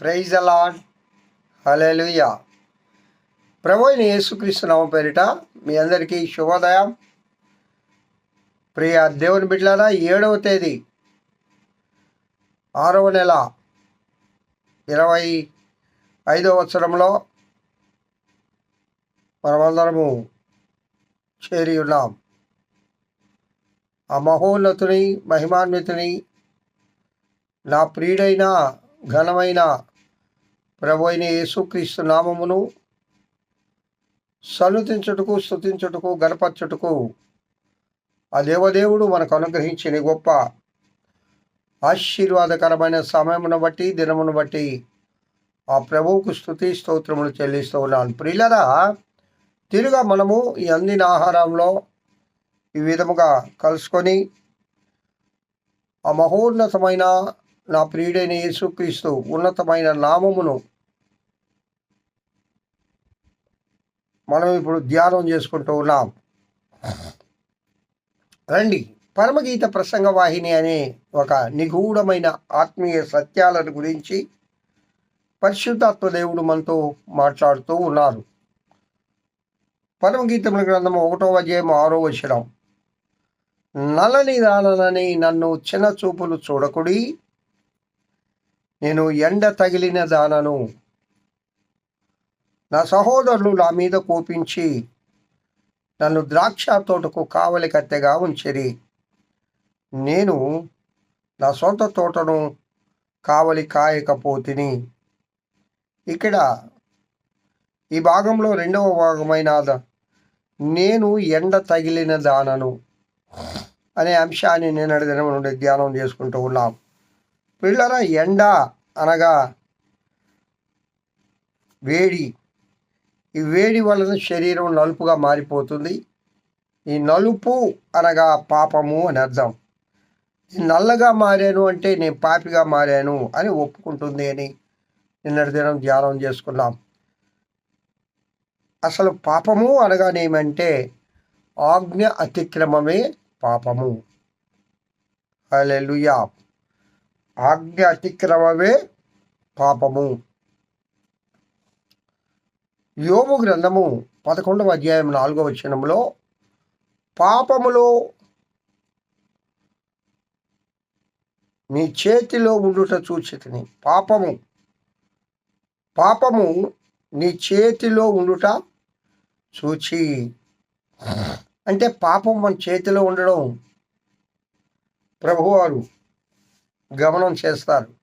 Praise అలాడ్ hallelujah ప్రభు అయిన యేసుక్రీస్తు నవ పేరిట మీ అందరికీ శుభోదయం. ప్రియ దేవుని బిడ్డలారా ఏడవ తేదీ ఆరవ నెల ఇరవై ఐదవ సంవత్సరంలో మనమందరము చేరి ఉన్నాం. ఆ మహోన్నతుని మహిమాన్వితుని నా ప్రియుడైన ఘనమైన ప్రభు అయిన యేసుక్రీస్తు నామమును సన్నుతించుటకు స్తుతించుటకు గణపరచుటకు ఆ దేవదేవుడు మనకు అనుగ్రహించిన గొప్ప ఆశీర్వాదకరమైన సమయమును బట్టి దినమును బట్టి ఆ ప్రభువుకు స్థుతి స్తోత్రములు చెల్లిస్తూ ఉన్నాను. ప్రియులరా తిరుగా మనము ఈ అందిన ఆహారంలో ఈ విధముగా కలుసుకొని ఆ మహోన్నతమైన నా ప్రియుడైన యేసుక్రీస్తు ఉన్నతమైన నామమును మనం ఇప్పుడు ధ్యానం చేసుకుంటూ ఉన్నాం. రండి. పరమగీత ప్రసంగ వాహిని అనే ఒక నిగూఢమైన ఆత్మీయ సత్యాలను గురించి పరిశుద్ధాత్మ దేవుడు మనతో మాట్లాడుతూ ఉన్నారు. పరమగీతముల గ్రంథం ఒకటో అధ్యాయం ఆరో వచనం. నలని దానని నన్ను చిన్న చూపులు చూడకుడి నేను ఎండ తగిలిన దానను నా సహోదరులు నా మీద కోపించి నన్ను ద్రాక్ష తోటకు కావలి కత్తెగా ఉంచిరి. నేను నా సొంత తోటను కావలి కాయకపోతిని. ఇక్కడ ఈ భాగంలో రెండవ భాగమైన నేను ఎండ తగిలిన దానను అనే అంశాన్ని నేను అడిగిన నుండి ధ్యానం చేసుకుంటూ ఉన్నాం. పిల్లల ఎండ అనగా వేడి. ఈ వేడి వలన శరీరం నలుపుగా మారిపోతుంది. ఈ నలుపు అనగా పాపము అని అర్థం. నల్లగా మారాను అంటే నేను పాపిగా మారాను అని ఒప్పుకుంటుంది అని నిన్నటి దినం ధ్యానం చేసుకున్నాం. అసలు పాపము అనగానేమంటే ఆజ్ఞ అతిక్రమమే పాపము. హల్లెలూయా. ఆజ్ఞ అతిక్రమమే పాపము. యోగు గ్రంథము పదకొండవ అధ్యాయం నాలుగవ వచనంలో పాపములో నీ చేతిలో ఉండుట చూచితిని. పాపము. పాపము నీ చేతిలో ఉండుట చూచి. అంటే పాపం మన చేతిలో ఉండడం ప్రభువారు గమనం చేస్తారు.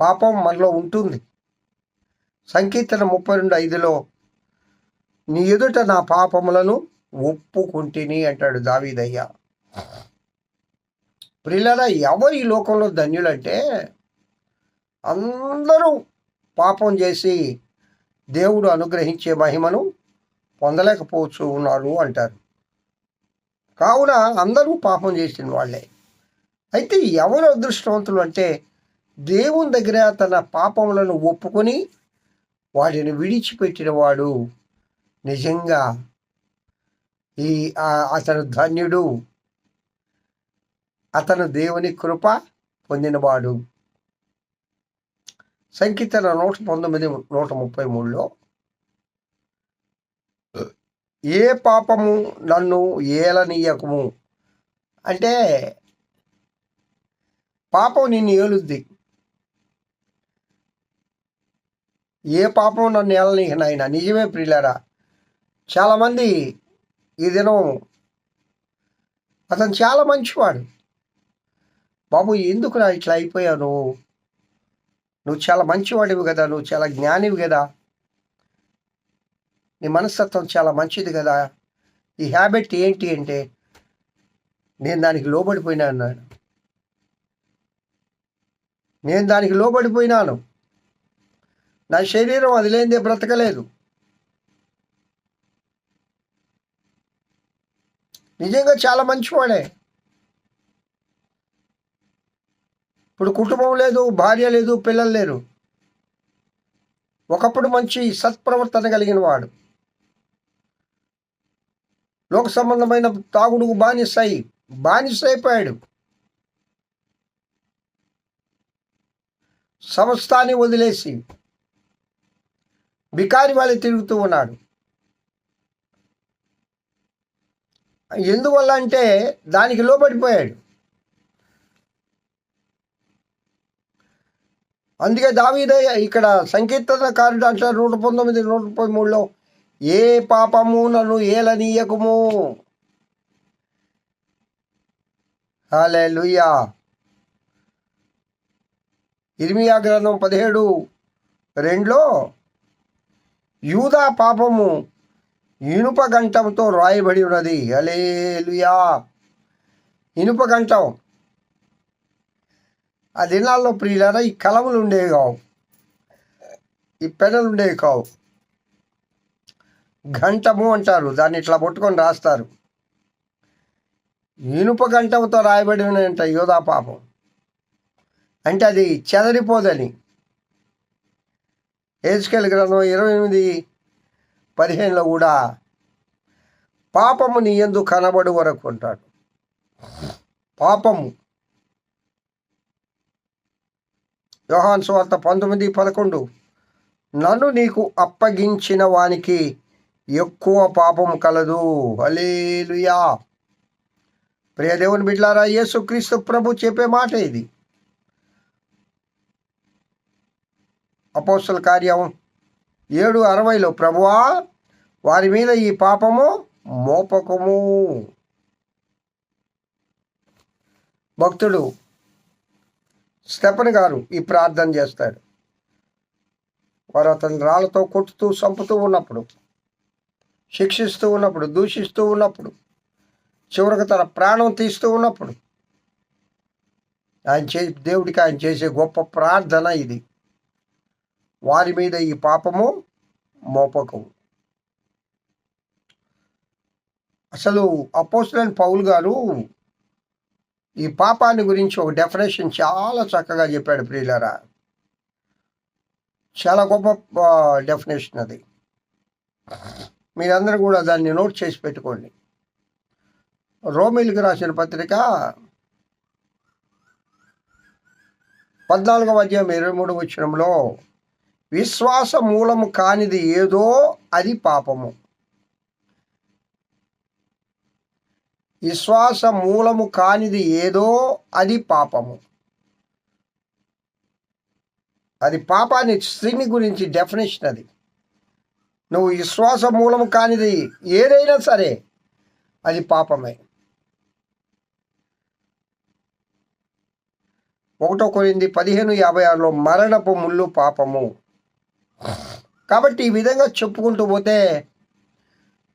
పాపం మనలో ఉంటుంది. సంకీర్తన ముప్పై రెండు ఐదులో నీ ఎదుట నా పాపములను ఒప్పుకుంటిని అంటాడు దావీదయ్య. ప్రిల్లరా ఎవరు ఈ లోకంలో ధన్యులంటే అందరూ పాపం చేసి దేవుడు అనుగ్రహించే మహిమను పొందలేకపోవచ్చు ఉన్నారు అంటారు. కావున అందరూ పాపం చేసిన వాళ్ళే. అయితే ఎవరు అదృష్టవంతులు అంటే దేవుని దగ్గర తన పాపములను ఒప్పుకొని వాటిని విడిచిపెట్టిన వాడు నిజంగా ఈ అతను ధన్యుడు. అతను దేవుని కృప పొందినవాడు. సంకీర్తన నూట పంతొమ్మిది నూట ముప్పై మూడులో ఏ పాపము నన్ను ఏలనీయకము? అంటే పాపం నిన్ను ఏలుద్ది. ఏ పాపం నన్ను ఏలనీయ నాయన? నిజమే ప్రియులారా. చాలామంది ఈ దినం అతను చాలా మంచివాడు. బాబు ఎందుకు నా ఇట్లా అయిపోయావు నువ్వు? నువ్వు చాలా మంచివాడివి కదా నువ్వు చాలా జ్ఞానివి కదా. నీ మనస్తత్వం చాలా మంచిది కదా. ఈ హ్యాబిట్ ఏంటి అంటే నేను దానికి లోబడిపోయినా అన్నాడు. నేను దానికి లోబడిపోయినాను. నా శరీరం అది లేనిదే బ్రతకలేదు. నిజంగా చాలా మంచివాడే. ఇప్పుడు కుటుంబం లేదు భార్య లేదు పిల్లలు లేరు. ఒకప్పుడు మంచి సత్ప్రవర్తన కలిగిన వాడు. లోక సంబంధమైన తాగుడుకు బానిసై బానిస అయిపోయాడు. సమస్తాన్ని వదిలేసి బికారి వాళ్ళే తిరుగుతూ ఉన్నాడు ఎందువల్ల అంటే దానికి లోబడిపోయాడు. అందుకే దావీదయ్య ఇక్కడ సంకీర్తనకారుడు అంటారు నూట పంతొమ్మిది నూట పదమూడులో ఏ పాపము నన్ను ఏలనీయకము? హాలే లుయ్యా ఇర్మియా గ్రంథం పదిహేడు రెండులో యూదా పాపము ఇనుప గంటంతో రాయబడి ఉన్నది. అలేలుయా ఇనుప గంటం. ఆ దినాల్లో ప్రియులారా ఈ కలములు ఉండేవి కావు. ఈ పెనలు ఉండేవి కావు. గంటము అంటారు. దాన్ని ఇట్లా పట్టుకొని రాస్తారు. ఇనుప గంటంతో రాయబడి ఉన్నాయంట యోధా పాపం. అంటే అది చెదరిపోదని. ఏజ్కెల్ గ్రంథం ఇరవై ఎనిమిది పదిహేనులో కూడా పాపము నీ ఎందు కనబడు వరకు ఉంటాడు పాపము. యోహాన్ స్వార్త పంతొమ్మిది పదకొండు. నన్ను నీకు అప్పగించిన వానికి ఎక్కువ పాపం కలదు. అలేలుయా ప్రియదేవుని బిడ్లారా యేసుక్రీస్తు ప్రభు చెప్పే మాట ఇది. అపోస్తుల కార్యం ఏడు అరవైలో ప్రభువా వారి మీద ఈ పాపము మోపకము. భక్తుడు స్టెపన్ గారు ఈ ప్రార్థన చేస్తాడు. వారు అతని రాళ్ళతో కొట్టుతూ చంపుతూ ఉన్నప్పుడు శిక్షిస్తూ ఉన్నప్పుడు దూషిస్తూ ఉన్నప్పుడు చివరికి తన ప్రాణం తీస్తూ ఉన్నప్పుడు ఆయన చే దేవుడికి ఆయన చేసే గొప్ప ప్రార్థన ఇది. వారి మీద ఈ పాపము మోపకం. అసలు అపోస్టలైన పౌల్ గారు ఈ పాపాన్ని గురించి ఒక డెఫినేషన్ చాలా చక్కగా చెప్పాడు ప్రియులరా. చాలా గొప్ప డెఫినేషన్ అది. మీరందరూ కూడా దాన్ని నోట్ చేసి పెట్టుకోండి. రోమిల్కి రాసిన పత్రిక పద్నాలుగవ అధ్యాయం ఇరవై మూడు వచ్చినంలో విశ్వాస మూలము కానిది ఏదో అది పాపము. విశ్వాస మూలము కానిది ఏదో అది పాపము. అది పాపాన్ని స్త్రీని గురించి డెఫినేషన్ అది. నువ్వు విశ్వాస మూలము కానిది ఏదైనా సరే అది పాపమే. ఒకటో కొరింది పదిహేను యాభై ఆరులో మరణపు ముళ్ళు పాపము. కాబట్టి ఈ విధంగా చెప్పుకుంటూ పోతే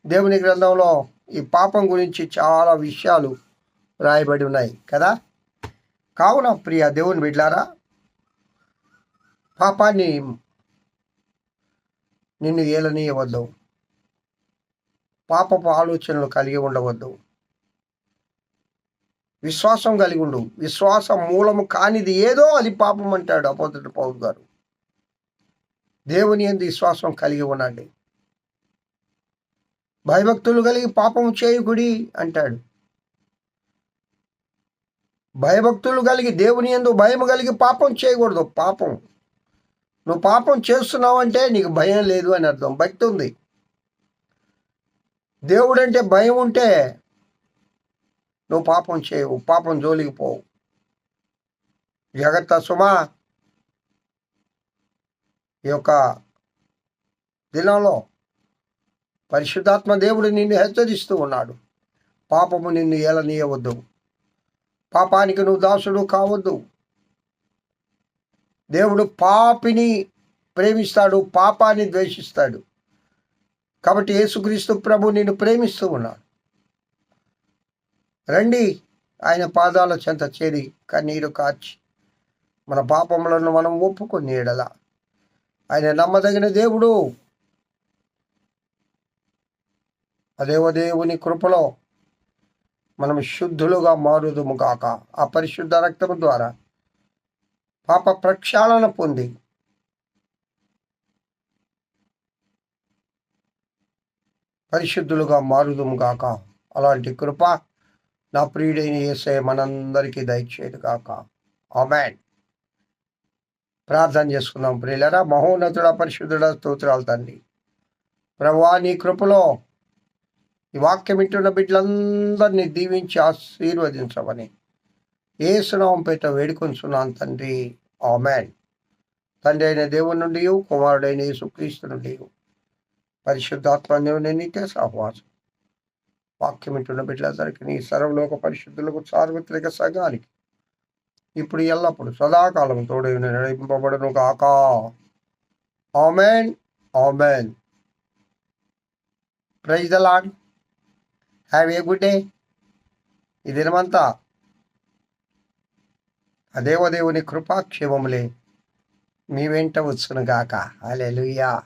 దేవుని గ్రంథంలో ఈ పాపం గురించి చాలా విషయాలు రాయబడి ఉన్నాయి కదా? కావున ప్రియ దేవుని బిడ్లారా పాపాన్ని నిన్ను ఏలనీయవద్దు. పాపపు ఆలోచనలు కలిగి ఉండవద్దు. విశ్వాసం కలిగి ఉండు. విశ్వాసం మూలము కానిది ఏదో అది పాపం అంటాడు అపోతుడు పౌరు గారు. దేవుని ఎందు విశ్వాసం కలిగి ఉండండి. భయభక్తులు కలిగి పాపం చేయకుడి అంటాడు. భయభక్తులు కలిగి దేవుని ఎందు భయం కలిగి పాపం చేయకూడదు. పాపం. నువ్వు పాపం చేస్తున్నావు అంటే నీకు భయం లేదు అని అర్థం. భక్తి ఉంది. దేవుడు అంటే భయం ఉంటే నువ్వు పాపం చేయవు. పాపం జోలికి పోవు. జగత్త సుమా. ఈ యొక్క దినంలో పరిశుద్ధాత్మ దేవుడు నిన్ను హెచ్చరిస్తూ ఉన్నాడు. పాపము నిన్ను ఏలనీయవద్దు. పాపానికి నువ్వు దాసుడు కావద్దు. దేవుడు పాపిని ప్రేమిస్తాడు పాపాన్ని ద్వేషిస్తాడు. కాబట్టి యేసుక్రీస్తు ప్రభు నిన్ను ప్రేమిస్తూ ఉన్నాడు. రండి ఆయన పాదాల చెంత చేరి కన్నీరు కాచి మన పాపములను మనం ఒప్పుకొని ఎడలా ఆయన నమ్మదగిన దేవుడు. అదేవ దేవుని కృపలో మనం శుద్ధులుగా మారుదుము కాక ఆ పరిశుద్ధ రక్తము ద్వారా పాప ప్రక్షాళన పొంది పరిశుద్ధులుగా మారుదుము కాక అలాంటి కృప నా ప్రియుడైన ఏసే మనందరికీ దయచేది కాక ఆమెన్. ప్రార్థన చేసుకుందాం ప్రియులరా మహోన్నతుడ పరిశుద్ధుడ స్తోత్రాలు తండ్రి ప్రభువా నీ కృపలో ఈ వాక్యం వింటున్న బిడ్డలందరినీ దీవించి ఆశీర్వదించమని ఏ సునామం పేట వేడుకొంచున్నాను తండ్రి. ఆమెన్. తండ్రి అయిన దేవుని నుండి కుమారుడైన యేసుక్రీస్తు నుండి పరిశుద్ధాత్మ దేవుని నీకే సహవాసం. వాక్యం వింటున్న బిడ్డలందరికీ నీ సర్వలోక పరిశుద్ధులకు సార్వత్రిక సంఘానికి ఇప్పుడు ఎల్లప్పుడు సదాకాలం తోడు నడిపింపబడును కాక amen. Amen. Praise the Lord have a good day. ఈ దినమంతా అదేవదేవుని కృపాక్షేమములే మీ వెంట వచ్చును గాక. అలెలుయా